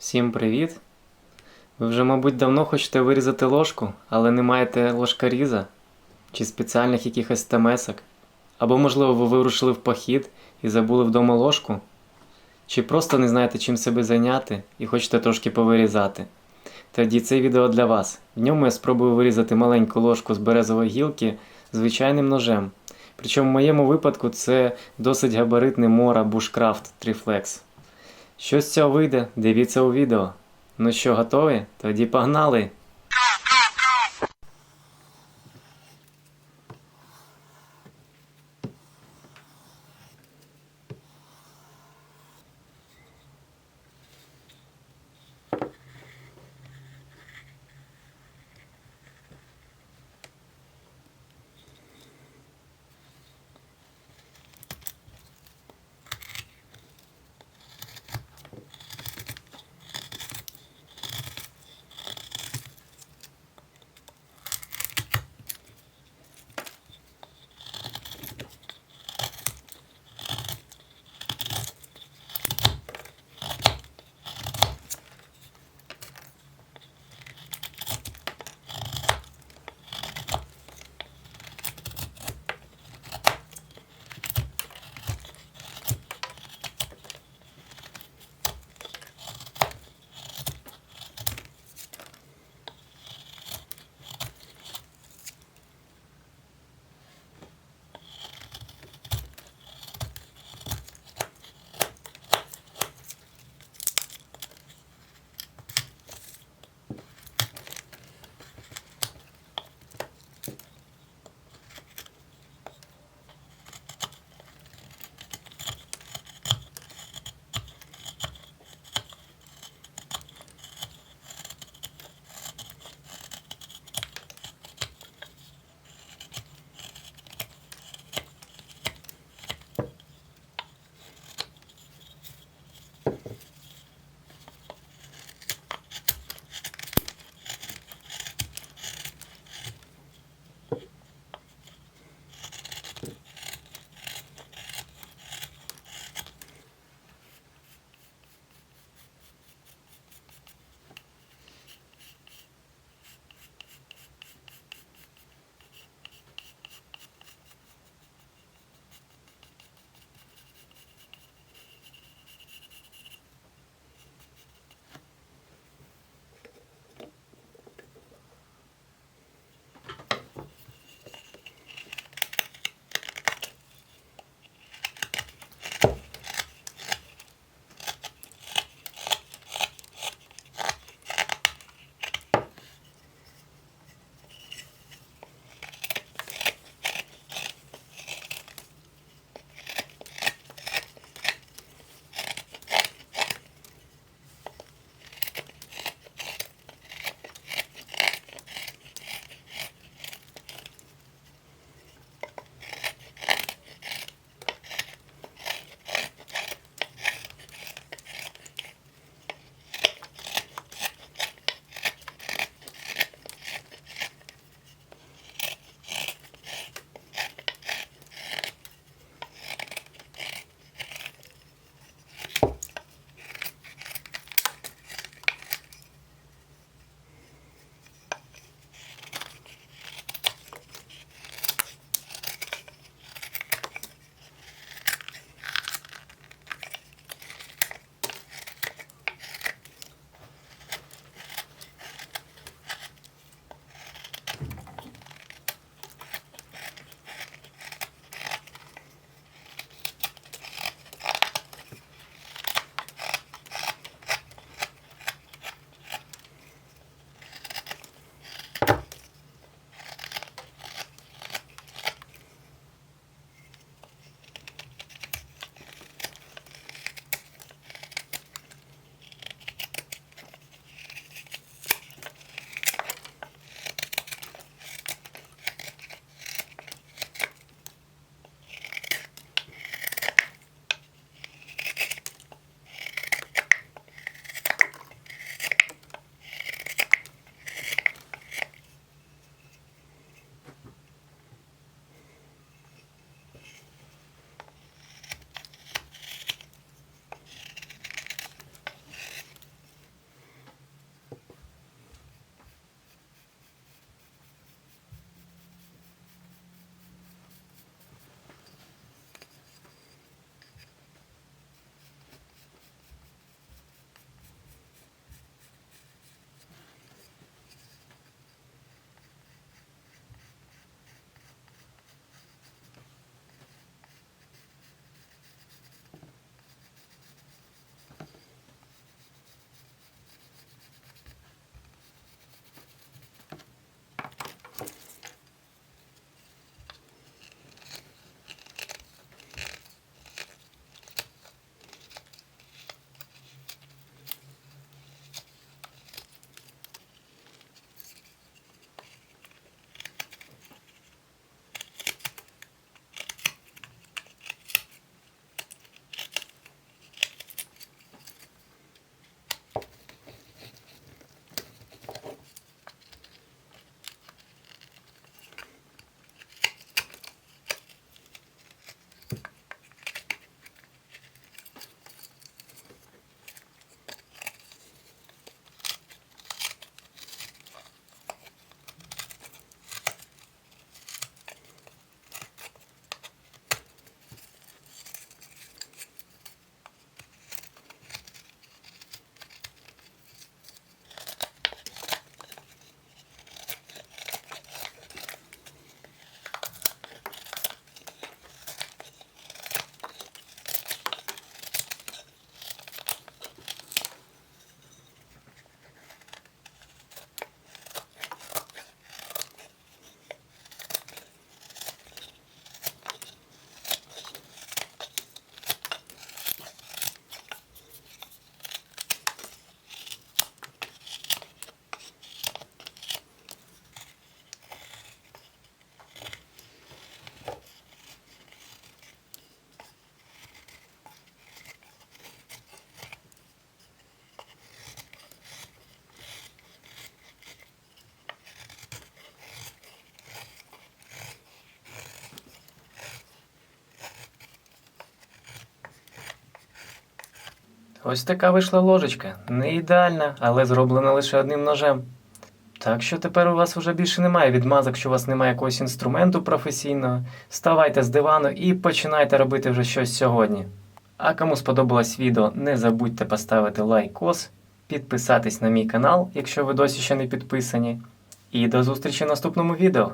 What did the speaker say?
Всім привіт! Ви вже, мабуть, давно хочете вирізати ложку, але не маєте ложкаріза чи спеціальних якихось темесок. Або, можливо, ви вирушили в похід і забули вдома ложку, чи просто не знаєте, чим себе зайняти і хочете трошки повирізати. Тоді це відео для вас. В ньому я спробую вирізати маленьку ложку з березової гілки звичайним ножем. Причому в моєму випадку це досить габаритний Мора Bushcraft Triflex. Що з цього вийде, дивіться у відео. Ну що, готові? Тоді погнали! Ось така вийшла ложечка. Не ідеальна, але зроблена лише одним ножем. Так що тепер у вас вже більше немає відмазок, що у вас немає якогось інструменту професійного. Вставайте з дивану і починайте робити вже щось сьогодні. А кому сподобалось відео, не забудьте поставити лайкос, підписатись на мій канал, якщо ви досі ще не підписані. І до зустрічі в наступному відео.